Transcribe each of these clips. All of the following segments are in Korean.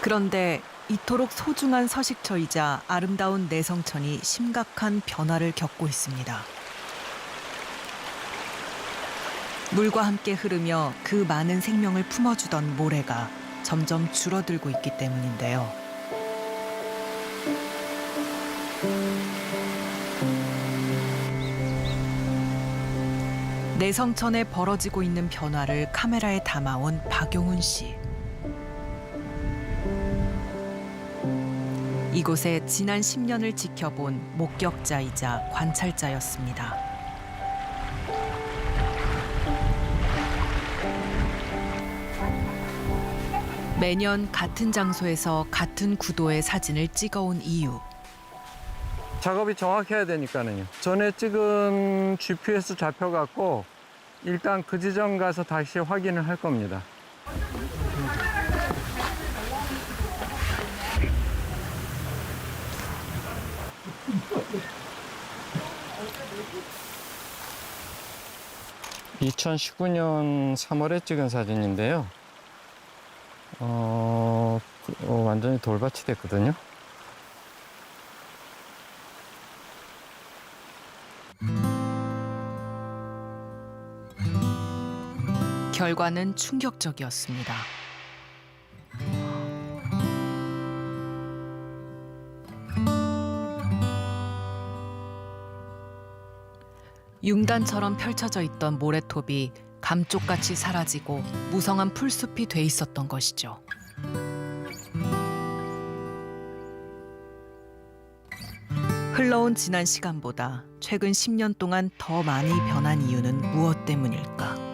그런데 이토록 소중한 서식처이자 아름다운 내성천이 심각한 변화를 겪고 있습니다. 물과 함께 흐르며 그 많은 생명을 품어주던 모래가 점점 줄어들고 있기 때문인데요. 내성천에 벌어지고 있는 변화를 카메라에 담아온 박용훈 씨. 이곳에 지난 10년을 지켜본 목격자이자 관찰자였습니다. 매년 같은 장소에서 같은 구도의 사진을 찍어온 이유. 작업이 정확해야 되니까는요. 전에 찍은 GPS 잡혀갖고 일단 그 지점 가서 다시 확인을 할 겁니다. (2019년 3월에) 찍은 사진인데요 어, 그- 어, 완전히 돌밭이 됐거든요 결과는 충격적이었습니다. 융단처럼 펼쳐져 있던 모래톱이 감쪽같이 사라지고 무성한 풀숲이 돼 있었던 것이죠. 흘러온 지난 시간보다 최근 10년 동안 더 많이 변한 이유는 무엇 때문일까?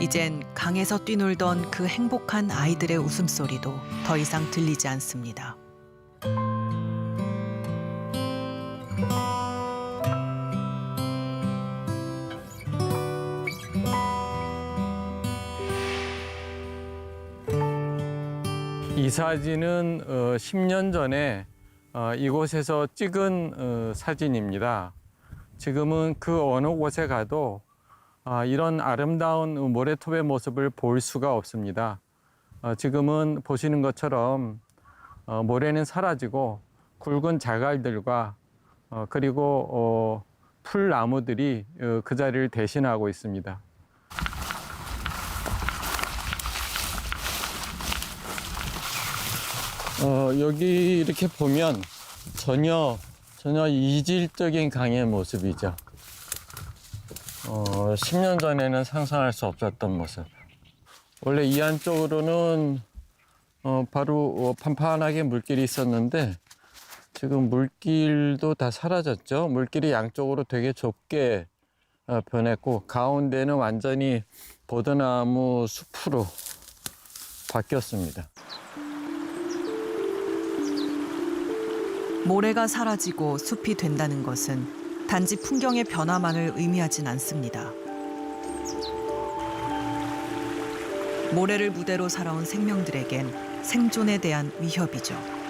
이젠 강에서 뛰놀던 그 행복한 아이들의 웃음소리도 더 이상 들리지 않습니다. 이 사진은 어, 10년 전에 어, 이곳에서 찍은 어, 사진입니다. 지금은 그 어느 곳에 가도 아, 이런 아름다운 모래톱의 모습을 볼 수가 없습니다. 어, 지금은 보시는 것처럼 어, 모래는 사라지고 굵은 자갈들과 어, 그리고 어, 풀나무들이 어, 그 자리를 대신하고 있습니다. 어, 여기 이렇게 보면 전혀 전혀 이질적인 강의 모습이죠. 어, 10년 전에는 상상할 수 없었던 모습. 원래 이 안쪽으로는 어, 바로 어, 판판하게 물길이 있었는데 지금 물길도 다 사라졌죠. 물길이 양쪽으로 되게 좁게 어, 변했고 가운데는 완전히 보드나무 숲으로 바뀌었습니다. 모래가 사라지고 숲이 된다는 것은 단지 풍경의 변화만을 의미하진 않습니다. 모래를 무대로 살아온 생명들에겐 생존에 대한 위협이죠.